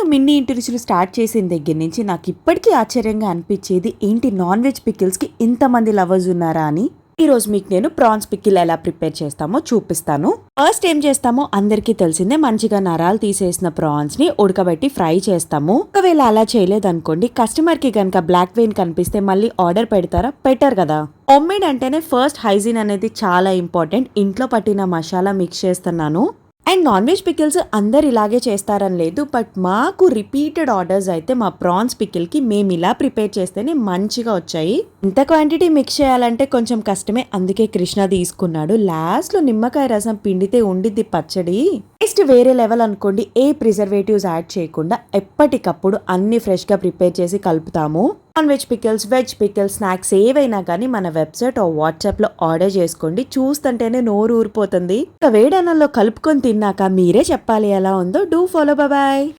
నేను Minnie ఇంటర్వ్యూస్లు start చేసిన దగ్గర నుంచి నాకు ఇప్పటికీ ఆశ్చర్యంగా అనిపించేది ఏంటి నాన్ వెజ్ పికిల్స్కి ఇంతమంది లవర్స్ ఉన్నారా అని? ఈరోజు మీకు నేను ప్రాన్స్ పికిల్ ఎలా ప్రిపేర్ చేస్తామో చూపిస్తాను. ఫస్ట్ ఏం చేస్తామో అందరికీ తెలిసిందే మంచిగా నరాలు తీసేసిన ప్రాన్స్ని ఉడకబెట్టి ఫ్రై చేస్తాము. ఒకవేళ అలా చేయలేదనుకోండి కస్టమర్కి గనక బ్లాక్ వెయిన్ కనిపిస్తే మళ్ళీ ఆర్డర్ పెడతారా? పెట్టారు కదా. ఒమ్మిడ్ అంటేనే ఫస్ట్ హైజీన్ అనేది చాలా ఇంపార్టెంట్. ఇంట్లో పట్టిన మసాలా మిక్స్ చేస్తున్నాను. అండ్ నాన్ వెజ్ పికిల్స్ అందరు ఇలాగే చేస్తారని లేదు బట్ మాకు రిపీటెడ్ ఆర్డర్స్ అయితే మా ప్రాన్స్ పికిల్కి మేము ఇలా ప్రిపేర్ చేస్తేనే మంచిగా వచ్చాయి. ఇంత క్వాంటిటీ మిక్స్ చేయాలంటే కొంచెం కష్టమే అందుకే కృష్ణ తీసుకున్నాడు. లాస్ట్లో నిమ్మకాయ రసం పిండితే ఉండిద్ది పచ్చడి. టేస్ట్ వేరే లెవెల్ అనుకోండి ఏ ప్రిజర్వేటివ్స్ యాడ్ చేయకుండా ఎప్పటికప్పుడు అన్ని ఫ్రెష్గా ప్రిపేర్ చేసి కలుపుతాము. Non veg pickles veg pickles snacks ఏవైనా కానీ మన వెబ్సైట్ ఆ వాట్సాప్లో ఆర్డర్ చేసుకోండి. చూస్తుంటేనే నోరు ఊరిపోతుంది. ఇక వేడన్నంలో కలుపుకొని తిన్నాక మీరే చెప్పాలి ఎలా ఉందో. Do follow bye.